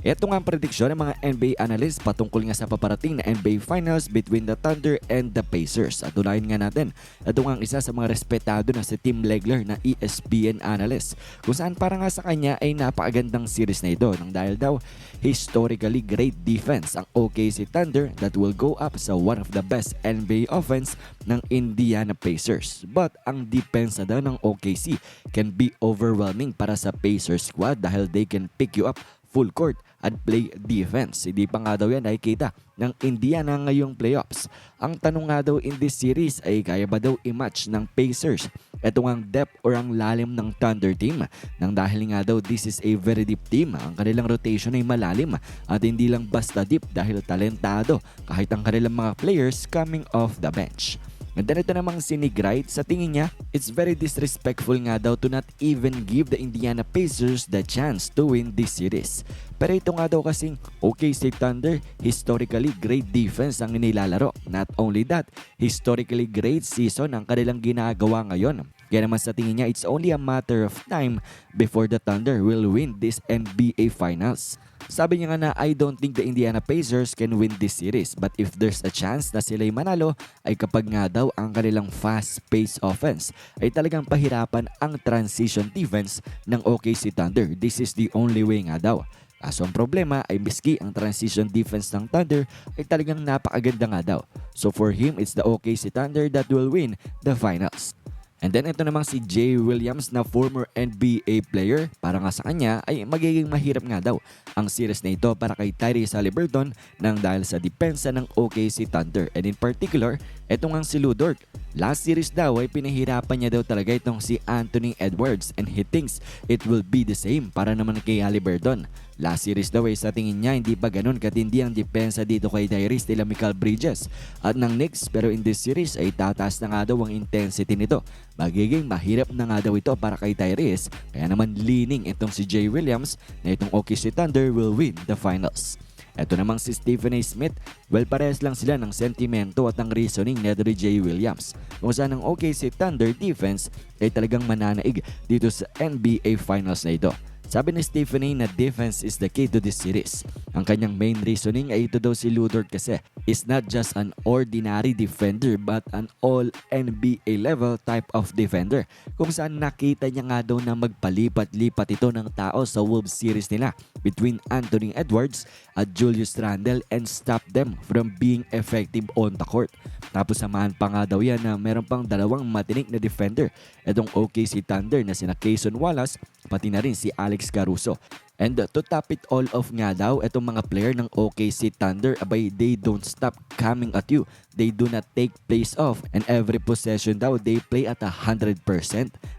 Ito nga ang prediksyon ng mga NBA analysts patungkol nga sa paparating na NBA Finals between the Thunder and the Pacers. At unahin nga natin, ito nga ang isa sa mga respetado na si Tim Legler na ESPN analyst. Kung saan para nga sa kanya ay napakagandang series na ito nang dahil daw historically great defense ang OKC Thunder that will go up sa one of the best NBA offense ng Indiana Pacers. But ang depensa daw ng OKC can be overwhelming para sa Pacers squad dahil they can pick you up full court at play defense. Hindi pa nga daw yan nakikita ng Indiana ngayong playoffs. Ang tanong nga daw in this series ay kaya ba daw i-match ng Pacers ito ang depth or ang lalim ng Thunder team nang dahil nga daw this is a very deep team. Ang kanilang rotation ay malalim at hindi lang basta deep dahil talentado kahit ang kanilang mga players coming off the bench. And then ito namang si Nick Wright, sa tingin niya, it's very disrespectful nga daw to not even give the Indiana Pacers the chance to win this series. Pero ito nga daw kasing OKC Thunder, historically great defense ang inilalaro. Not only that, historically great season ang kanilang ginagawa ngayon. Kaya naman sa tingin niya, it's only a matter of time before the Thunder will win this NBA Finals. Sabi niya nga na I don't think the Indiana Pacers can win this series but if there's a chance na sila'y manalo ay kapag nga daw ang kanilang fast-paced offense ay talagang pahirapan ang transition defense ng OKC Thunder. This is the only way nga daw. Kaso ang problema ay miski ang transition defense ng Thunder ay talagang napakaganda nga daw. So for him, it's the OKC Thunder that will win the finals. And then ito namang si Jay Williams na former NBA player para nga sa kanya ay magiging mahirap nga daw ang series na ito para kay Tyrese Halliburton nang dahil sa depensa ng OKC Thunder and in particular ito nga si Lou Dort. Last series daw ay pinahirapan niya daw talaga itong si Anthony Edwards and he thinks it will be the same para naman kay Halliburton. Last series daw ay sa tingin niya hindi pa ganun katindi ang depensa dito kay Tyrese de la Michael Bridges at ng Knicks pero in this series ay tataas na nga daw ang intensity nito. Magiging mahirap na nga daw ito para kay Tyrese kaya naman leaning itong si Jay Williams na itong OKC Thunder will win the finals. Ito namang si Stephen A. Smith, well parehas lang sila ng sentimento at ang reasoning ni J. Williams. Kung saan ang OKC Thunder defense ay talagang mananaig dito sa NBA Finals na ito. Sabi ni Stephen A na defense is the key to this series. Ang kanyang main reasoning ay ito daw si Ludort kasi is not just an ordinary defender but an all NBA level type of defender. Kung saan nakita niya nga daw na magpalipat-lipat ito ng tao sa Wolves series nila between Anthony Edwards at Julius Randle and stop them from being effective on the court. Tapos samahan pa nga daw yan na meron pang dalawang matinik na defender. Itong OKC Thunder na sina Kayson Wallace pati na rin si Alex Caruso. And to top it all off nga daw, itong mga player ng OKC Thunder, abay, they don't stop coming at you. They do not take place off. And every possession daw, they play at 100%.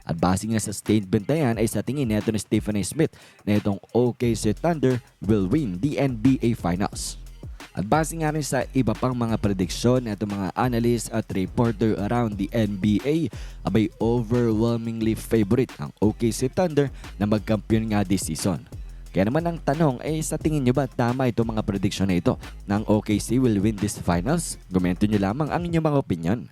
At base nga sa statement na yan, ay sa tingin neto ni Stephen A. Smith na itong OKC Thunder will win the NBA Finals. At base nga rin sa iba pang mga prediksyon ng mga analyst at reporter around the NBA, abay overwhelmingly favorite ang OKC Thunder na magkampiyon nga this season. Kaya naman ang tanong ay sa tingin nyo ba tama itong mga prediksyon na ito ng OKC will win this finals? Komento nyo lamang ang inyong mga opinion.